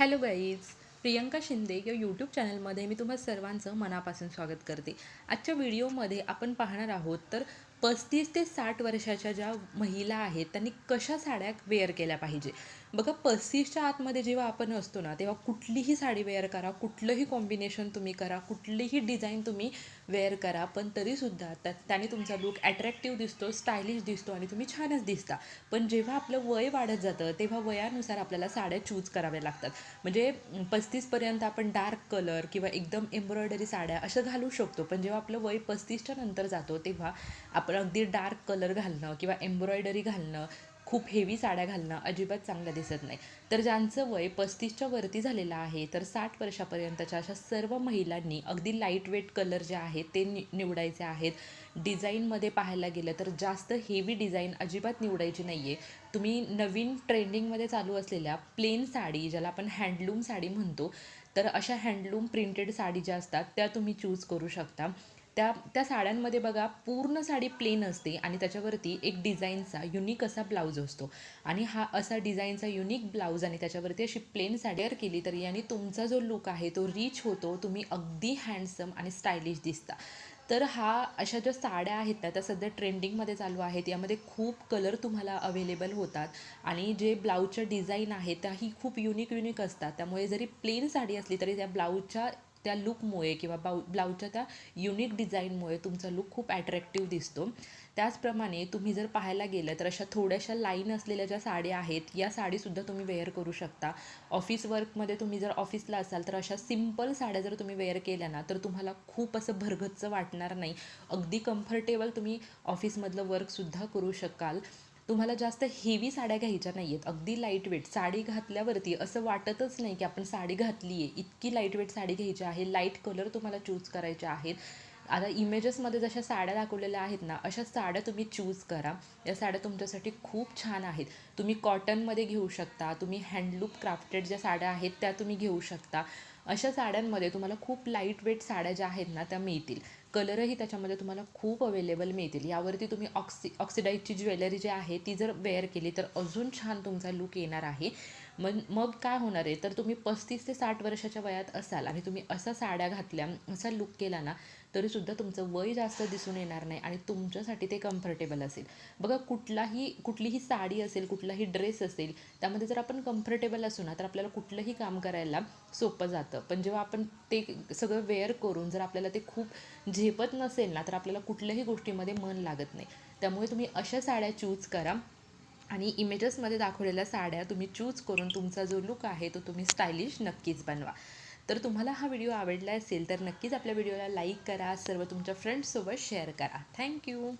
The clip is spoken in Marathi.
हॅलो गाईज प्रियंका शिंदे या यूट्यूब चॅनलमध्ये मी तुम्हा सर्वांचं मनापासून स्वागत करते. आजच्या व्हिडिओमध्ये आपण पाहणार आहोत तर पस्तीस ते साठ वर्षाच्या ज्या महिला आहेत त्यांनी कशा साड्या वेअर केल्या पाहिजे? बघा पस्तीसच्या आतमध्ये जेव्हा आपण असतो ना तेव्हा कुठलीही साडी वेअर करा कुठलंही कॉम्बिनेशन तुम्ही करा कुठलीही डिझाईन तुम्ही वेअर करा पण तरीसुद्धा त्या त्याने तुमचा लुक ॲट्रॅक्टिव्ह दिसतो स्टायलिश दिसतो आणि तुम्ही छानच दिसता. पण जेव्हा आपलं वय वाढत जातं तेव्हा वयानुसार आपल्याला साड्या चूज कराव्या लागतात. म्हणजे पस्तीसपर्यंत आपण डार्क कलर किंवा एकदम एम्ब्रॉयडरी साड्या असं घालू शकतो पण जेव्हा आपलं वय पस्तीसच्या नंतर जातो तेव्हा आपण अगदी डार्क कलर घालणं किंवा एम्ब्रॉयडरी घालणं खूप हेवी साड्या घालणं अजिबात चांगलं दिसत नाही. तर ज्यांचं वय पस्तीसच्या वरती झालेलं आहे तर साठ वर्षापर्यंतच्या अशा सर्व महिलांनी अगदी लाइट वेट कलर जे आहेत ते नि निवडायचे आहेत. डिझाईनमध्ये पाहायला गेलं तर जास्त हेवी डिझाईन अजिबात निवडायची नाही आहे तुम्ही नवीन ट्रेंडिंगमध्ये चालू असलेल्या प्लेन साडी ज्याला आपण हँडलूम साडी म्हणतो तर अशा हँडलूम प्रिंटेड साडी ज्या असतात त्या तुम्ही चूज करू शकता. त्या त्या साड्यांमध्ये बघा पूर्ण साडी प्लेन असते आणि त्याच्यावरती एक डिझाईनचा युनिक असा ब्लाऊज असतो. आणि हा असा डिझाईनचा युनिक ब्लाऊज आणि त्याच्यावरती अशी प्लेन साडीवर केली तर याने तुमचा जो लुक आहे तो रिच होतो तुम्ही अगदी हँडसम आणि स्टायलिश दिसता. तर हा अशा ज्या साड्या आहेत ना त्या सध्या ट्रेंडिंगमध्ये चालू आहेत. यामध्ये खूप कलर तुम्हाला अवेलेबल होतात. आणि जे ब्लाऊजच्या डिझाईन आहेत त्याही खूप युनिक युनिक असतात. त्यामुळे जरी प्लेन साडी असली तरी त्या ब्लाऊजच्या त्या लुकमुळे किंवा बाऊ ब्लाऊजच्या त्या युनिक डिझाईनमुळे तुमचा लुक खूप ॲट्रॅक्टिव्ह दिसतो. त्याचप्रमाणे तुम्ही जर पाहायला गेलं तर अशा थोड्याशा लाईन असलेल्या ज्या साड्या आहेत या साडीसुद्धा तुम्ही वेअर करू शकता. ऑफिस वर्कमध्ये तुम्ही जर ऑफिसला असाल तर अशा सिंपल साड्या जर तुम्ही वेअर केल्या ना तर तुम्हाला खूप असं भरगच्च वाटणार नाही. अगदी कम्फर्टेबल तुम्ही ऑफिसमधलं वर्कसुद्धा करू शकाल. तुम्हाला जास्त हेवी साड्या घ्यायच्या नाही आहेत अगदी लाइट वेट साडी घातल्यावरती असं वाटतच नाही की आपण साडी घातली आहे इतकी लाइट वेट साडी घ्यायची आहे. लाइट कलर तुम्हाला चूज करायचे आहेत. आता इमेजेसमध्ये जशा साड्या दाखवलेल्या आहेत ना अशा साड्या तुम्ही चूज करा. या साड्या तुमच्यासाठी खूप छान आहेत. तुम्ही कॉटनमध्ये घेऊ शकता. तुम्ही हँडलूम क्राफ्टेड ज्या साड्या आहेत त्या तुम्ही घेऊ शकता. अशा साड्यांमध्ये तुम्हाला खूप लाइट वेट साड्या ज्या आहेत ना त्या मिळतील. कलरही त्याच्यामध्ये तुम्हाला खूप अवेलेबल मिळतील. यावरती तुम्ही ऑक्सि ऑक्सिडाईजची ज्वेलरी जी आहे ती जर वेअर केली तर अजून छान तुमचा लुक येणार आहे. मग मग काय होणार आहे? तर तुम्ही पस्तीस ते साठ वर्षाच्या वयात असाल आणि तुम्ही असा साड्या घातल्या असा लुक केला ना तरीसुद्धा तुमचं वय जास्त दिसून येणार नाही आणि तुमच्यासाठी ते कम्फर्टेबल असेल. बघा कुठलाही कुठलीही साडी असेल कुठलाही ड्रेस असेल त्यामध्ये जर आपण कम्फर्टेबल असू ना तर आपल्याला कुठलंही काम करायला सोपं जातं. पण जेव्हा आपण ते सगळं वेअर करून जर आपल्याला ते खूप झेपत नसेल ना तर आपल्याला कुठल्याही गोष्टीमध्ये मन लागत नाही. त्यामुळे तुम्ही अशा साड्या चूज करा आणि इमेजेसमध्ये दाखवलेल्या साड्या तुम्ही चूज करून तुमचा जो लुक आहे तो तुम्ही स्टायलिश नक्कीच बनवा. तर तुम्हाला हा व्हिडिओ आवडला असेल तर नक्कीच आपल्या व्हिडिओला लाईक करा सर्व तुमच्या फ्रेंड्ससोबत शेअर करा. थँक्यू